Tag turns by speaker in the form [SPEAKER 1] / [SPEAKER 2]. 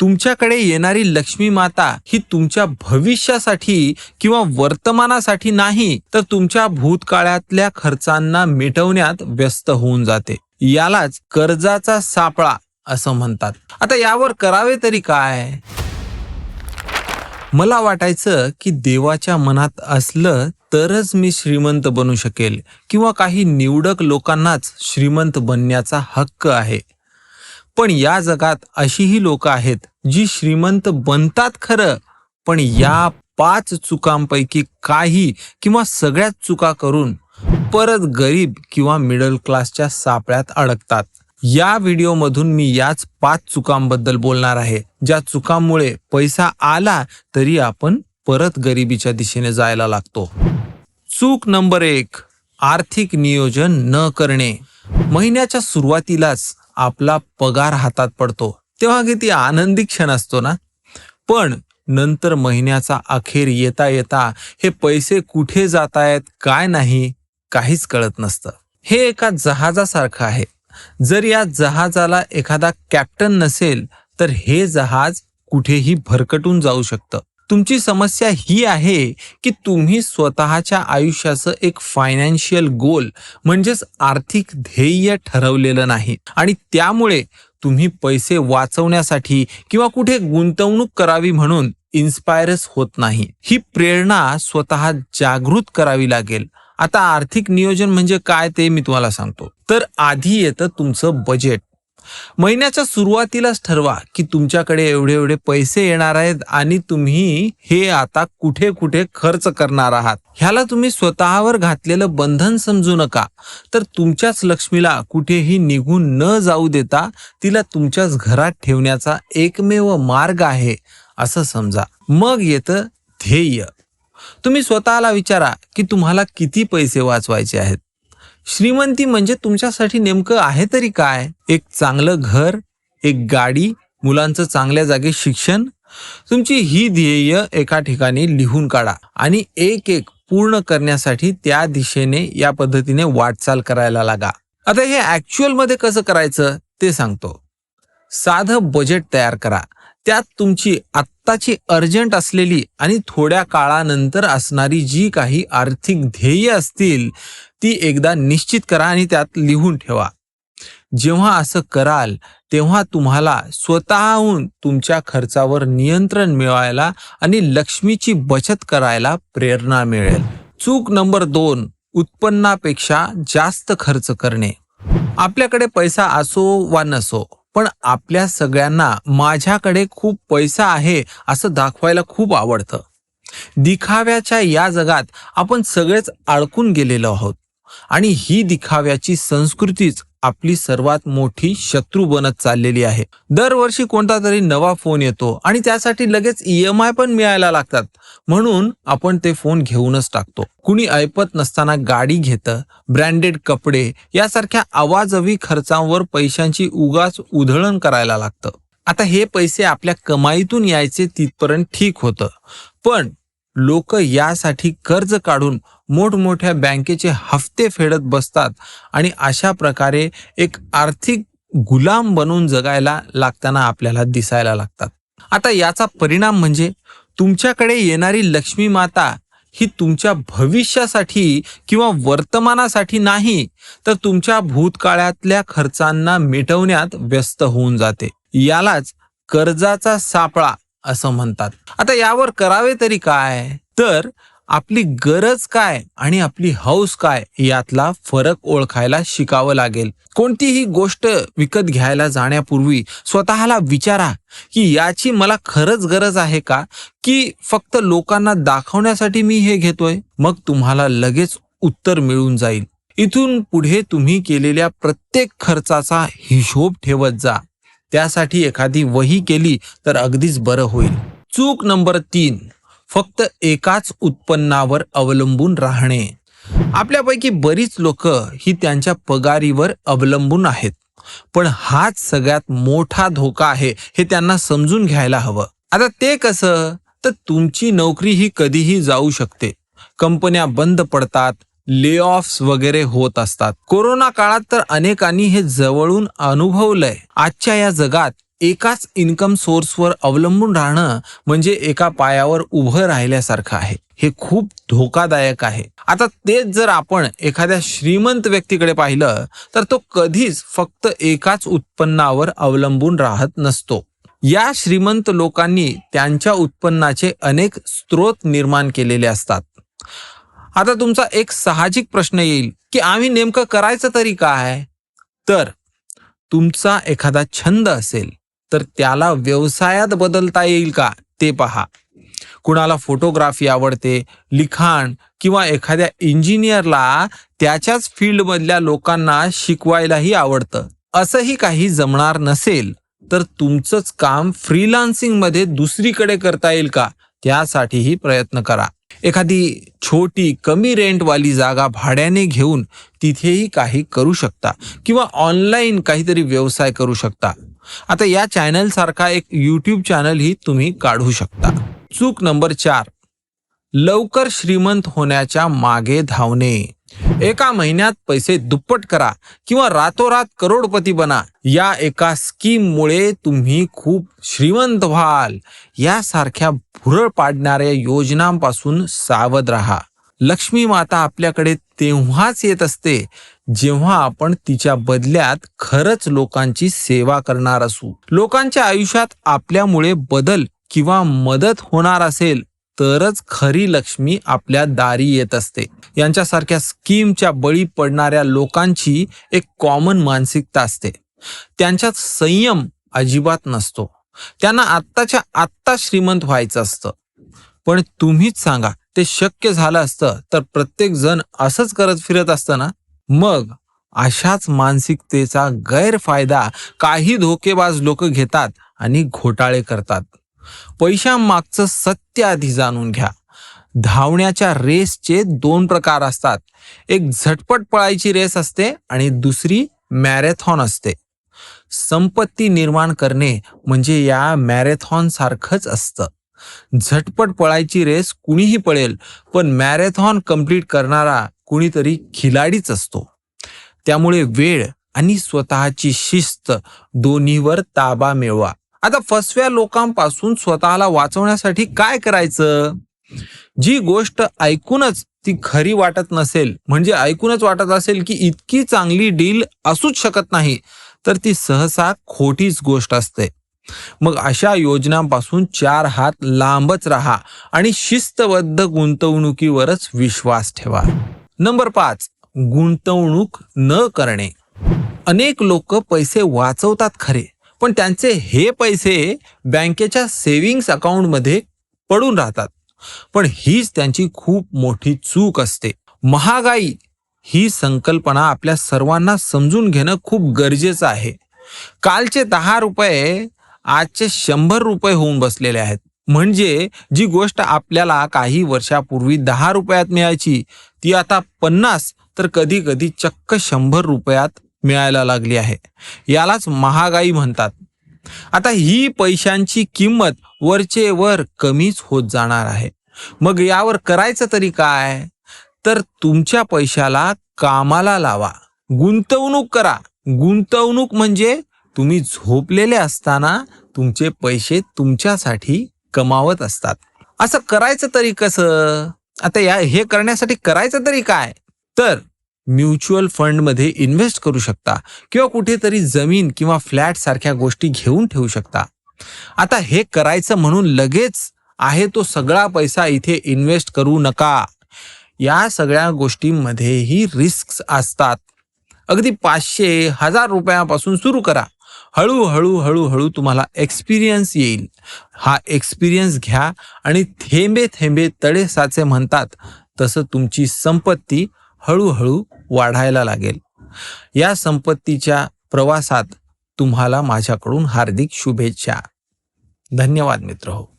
[SPEAKER 1] तुमच्याकडे येणारी लक्ष्मी माता ही तुमच्या भविष्यासाठी किंवा वर्तमानासाठी नाही तर तुमच्या भूतकाळातल्या खर्चांना मिटवण्यात व्यस्त होऊन जाते. यालाच कर्जाचा सापळा असं म्हणतात. आता यावर करावे तरी काय? मला वाटायचं की देवाच्या मनात असलं तरच मी श्रीमंत बनू शकेल किंवा काही निवडक लोकांनाच श्रीमंत बनण्याचा हक्क आहे. पण या जगात अशीही लोक आहेत जी श्रीमंत बनतात खरं पण या पाच चुकांपैकी काही किंवा सगळ्याच चुका करून परत गरीब किंवा मिडल क्लासच्या सापळ्यात अडकतात. या व्हिडिओमधून मी याच पाच चुकांबद्दल बोलणार आहे. ज्या चुकांमुळे पैसा आला तरी आपण परत गरिबीच्या दिशेने जायला लागतो. चूक नंबर एक आर्थिक नियोजन न करणे. महिन्याच्या सुरुवातीलाच आपला पगार हातात पडतो तेव्हा किती आनंदी क्षण असतो ना. पण नंतर महिन्याचा अखेर येता येता हे पैसे कुठे जात आहेत काय नाही काहीच कळत नसतं. हे एका जहाजासारखं आहे. जर या जहाजाला एखादा कॅप्टन नसेल तर हे जहाज कुठेही भरकटून जाऊ शकतं. तुमची समस्या ही आहे की तुम्ही स्वतःच्या आयुष्याचं एक फायनान्शियल गोल म्हणजेच आर्थिक ध्येय ठरवलेलं नाही. आणि त्यामुळे तुम्ही पैसे वाचवण्यासाठी किंवा कुठे गुंतवणूक करावी म्हणून इन्स्पायरच होत नाही. ही प्रेरणा स्वतः जागृत करावी लागेल. आता आर्थिक नियोजन म्हणजे काय ते मी तुम्हाला सांगतो. तर आधी येतं तुमचं बजेट महिन्याच्या सुरुवातीलाच ठरवा की तुमच्याकडे एवढे एवढे पैसे येणार आहेत आणि तुम्ही हे आता कुठे कुठे खर्च करणार आहात. ह्याला तुम्ही स्वतःवर घातलेलं बंधन समजू नका. तर तुमच्याच लक्ष्मीला कुठेही निघून न जाऊ देता तिला तुमच्याच घरात ठेवण्याचा एकमेव मार्ग आहे असं समजा. मग येतं ध्येय. तुम्ही स्वतःला विचारा की तुम्हाला किती पैसे वाचवायचे आहेत. श्रीमंती म्हणजे तुमच्यासाठी नेमकं आहे तरी काय? एक चांगलं घर एक गाडी मुलांचं चांगल्या जागी शिक्षण? तुमची ही ध्येय एका ठिकाणी लिहून काढा आणि एक एक पूर्ण करण्यासाठी त्या दिशेने या पद्धतीने वाटचाल करायला लागा. आता हे ऍक्च्युअलमध्ये कसं करायचं ते सांगतो. साधं बजेट तयार करा. त्यात तुमची आत्ताची अर्जंट असलेली आणि थोड्या काळानंतर असणारी जी काही आर्थिक ध्येय असतील ती एकदा निश्चित करा आणि त्यात लिहून ठेवा. जेव्हा असं कराल तेव्हा तुम्हाला स्वतःहून तुमच्या खर्चावर नियंत्रण मिळवायला आणि लक्ष्मीची बचत करायला प्रेरणा मिळेल. चूक नंबर दोन उत्पन्नापेक्षा जास्त खर्च करणे. आपल्याकडे पैसा असो वा नसो पण आपल्या सगळ्यांना माझ्याकडे खूप पैसा आहे असं दाखवायला खूप आवडतं. दिखाव्याच्या या जगात आपण सगळेच अडकून गेलेलो आहोत. आणि ही दिखाव्याची संस्कृतीच आपली सर्वात मोठी शत्रू बनत चाललेली आहे. दरवर्षी कोणता तरी नवा फोन येतो आणि त्यासाठी लगेच ई एम आय पण मिळायला लागतात. म्हणून आपण ते फोन घेऊनच टाकतो. कुणी ऐपत नसताना गाडी घेतं ब्रँडेड कपडे यासारख्या आवाजवी खर्चांवर पैशांची उगाच उधळण करायला लागतं. आता हे पैसे आपल्या कमाईतून यायचे तिथपर्यंत ठीक होतं. पण लोक यासाठी कर्ज काढून मोठमोठ्या बँकेचे हफ्ते फेडत बसतात आणि अशा प्रकारे एक आर्थिक गुलाम बनून जगायला लागताना आपल्याला दिसायला लागतात. आता याचा परिणाम म्हणजे तुमच्याकडे येणारी लक्ष्मी माता ही तुमच्या भविष्यासाठी किंवा वर्तमानासाठी नाही तर तुमच्या भूतकाळातल्या खर्चांना मिटवण्यात व्यस्त होऊन जाते. यालाच कर्जाचा सापळा असं म्हणतात. आता यावर करावे तरी काय? तर आपली गरज काय आणि आपली हौस काय यातला फरक ओळखायला शिकावं लागेल. कोणतीही गोष्ट विकत घ्यायला जाण्यापूर्वी स्वतःला विचारा की याची मला खरंच गरज आहे का? की फक्त लोकांना दाखवण्यासाठी मी हे घेतोय? मग तुम्हाला लगेच उत्तर मिळून जाईल. इथून पुढे तुम्ही केलेल्या प्रत्येक खर्चाचा हिशोब ठेवत जा. त्यासाठी एखादी वही केली तर अगदीच बरं होईल. चूक नंबर तीन फक्त एकाच उत्पन्नावर अवलंबून राहणे. आपल्यापैकी बरीच लोक ही त्यांच्या पगारीवर अवलंबून आहेत पण हाच सगळ्यात मोठा धोका आहे हे त्यांना समजून घ्यायला हवं. आता ते कसं? तर तुमची नोकरी ही कधीही जाऊ शकते. कंपन्या बंद पडतात ले ऑफ्स वगैरे होत असतात. कोरोना काळात तर अनेकांनी हे जवळून अनुभवलंय. आजच्या या जगात एकाच इन्कम सोर्सवर अवलंबून राहणं म्हणजे एका पायावर उभं राहिल्यासारखं आहे. हे खूप धोकादायक आहे. आता तेच जर आपण एखाद्या श्रीमंत व्यक्तीकडे पाहिलं तर तो कधीच फक्त एकाच उत्पन्नावर अवलंबून राहत नसतो. या श्रीमंत लोकांनी त्यांच्या उत्पन्नाचे अनेक स्रोत निर्माण केलेले असतात. आता तुमचा एक साहजिक प्रश्न येईल की आम्ही नेमकं करायचं तरी काय? तर तुमचा एखादा छंद असेल तर त्याला व्यवसायात बदलता येईल का? ते पहा. कुणाला फोटोग्राफी आवडते लिखाण किंवा एखाद्या इंजिनियरला त्याच्याच फील्डमधल्या लोकांना शिकवायलाही आवडतं. असंही काही जमणार नसेल तर तुमचंच काम फ्रीलान्सिंगमध्ये दुसरीकडे करता येईल का? त्यासाठीही प्रयत्न करा. एखादी छोटी कमी रेंटवाली जागा भाड्याने घेऊन तिथेही काही करू शकता किंवा ऑनलाईन काहीतरी व्यवसाय करू शकता. आता या चॅनलसारखा एक यूट्यूब चॅनलही तुम्ही काढू शकता. चूक नंबर चार. लवकर श्रीमंत होण्याच्या मागे धावणे. एका महिन्यात पैसे दुप्पट करा किंवा रातोरात करोडपती बना. या एका स्कीममुळे तुम्ही खूप श्रीमंत व्हाल. यासारख्या भुरळ पाडणाऱ्या योजनांपासून सावध राहा. लक्ष्मी माता आपल्याकडे तेव्हाच येत असते जेव्हा आपण तिच्या बदल्यात खरंच लोकांची सेवा करणार असू. लोकांच्या आयुष्यात आपल्यामुळे बदल किंवा मदत होणार असेल तरच खरी लक्ष्मी आपल्या दारी येत असते. यांच्यासारख्या स्कीमच्या बळी पडणाऱ्या लोकांची एक कॉमन मानसिकता असते. त्यांच्यात संयम अजिबात नसतो. त्यांना आत्ताच्या आत्ता श्रीमंत व्हायचं असतं. पण तुम्हीच सांगा ते शक्य झालं असतं तर प्रत्येक जण असंच करत फिरत असतं ना? मग अशाच मानसिकतेचा गैरफायदा काही धोकेबाज लोक घेतात आणि घोटाळे करतात. पैशामागचं सत्य आधी जाणून घ्या. धावण्याच्या रेसचे दोन प्रकार असतात. एक झटपट पळायची रेस असते आणि दुसरी मॅरेथॉन असते. संपत्ती निर्माण करणे म्हणजे या मॅरेथॉन सारखंच असतं. झटपट पळायची रेस कुणीही पळेल पण मॅरेथॉन कंप्लीट करणारा कुणीतरी खिलाडीच असतो. त्यामुळे वेळ आणि स्वतःची शिस्त दोन्हीवर ताबा मिळवा. आता फसव्या लोकांपासून स्वतःला वाचवण्यासाठी काय करायचं? जी गोष्ट ऐकूनच ती खरी वाटत नसेल म्हणजे ऐकूनच वाटत असेल की इतकी चांगली डील असूच शकत नाही तर ती सहसा खोटीच गोष्ट असते. मग अशा योजनांपासून चार हात लांबच राहा आणि शिस्तबद्ध गुंतवणुकीवरच विश्वास ठेवा. नंबर पाच गुंतवणूक न करणे. अनेक लोक पैसे वाचवतात खरे पण त्यांचे हे पैसे बँकेच्या सेव्हिंग्स अकाउंटमध्ये पडून राहतात. पण हीच त्यांची खूप मोठी चूक असते. महागाई ही संकल्पना आपल्या सर्वांना समजून घेणं खूप गरजेचं आहे. कालचे दहा रुपये आजचे शंभर रुपये होऊन बसलेले आहेत. म्हणजे जी गोष्ट आपल्याला काही वर्षापूर्वी दहा रुपयात मिळायची ती आता पन्नास तर कधी कधी चक्क शंभर रुपयात मिळायला लागली आहे. यालाच महागाई म्हणतात. आता ही पैशांची किंमत वरचे वर कमीच होत जाणार आहे. मग यावर करायचं तरी काय? तर तुमच्या पैशाला कामाला लावा. गुंतवणूक करा. गुंतवणूक म्हणजे तुम्ही झोपलेले असताना तुमचे पैसे तुमच्यासाठी कमावत असतात. असं करायचं तरी कसं? आता या हे करण्यासाठी करायचं तरी काय? तर म्युच्युअल फंडमध्ये इन्व्हेस्ट करू शकता किंवा कुठेतरी जमीन किंवा फ्लॅट सारख्या गोष्टी घेऊन ठेवू शकता. आता हे करायचं म्हणून लगेच आहे तो सगळा पैसा इथे इन्व्हेस्ट करू नका. या सगळ्या गोष्टींमध्येही रिस्क असतात. अगदी पाचशे हजार रुपयापासून सुरू करा. हळूहळू हळूहळू तुम्हाला एक्सपिरियन्स येईल. हा एक्सपिरियन्स घ्या आणि थेंबे थेंबे तडे साचे म्हणतात तसं तुमची संपत्ती हळूहळू वाढायला लागेल. या संपत्तीच्या प्रवासात तुम्हाला माझ्याकडून हार्दिक शुभेच्छा. धन्यवाद मित्र हो.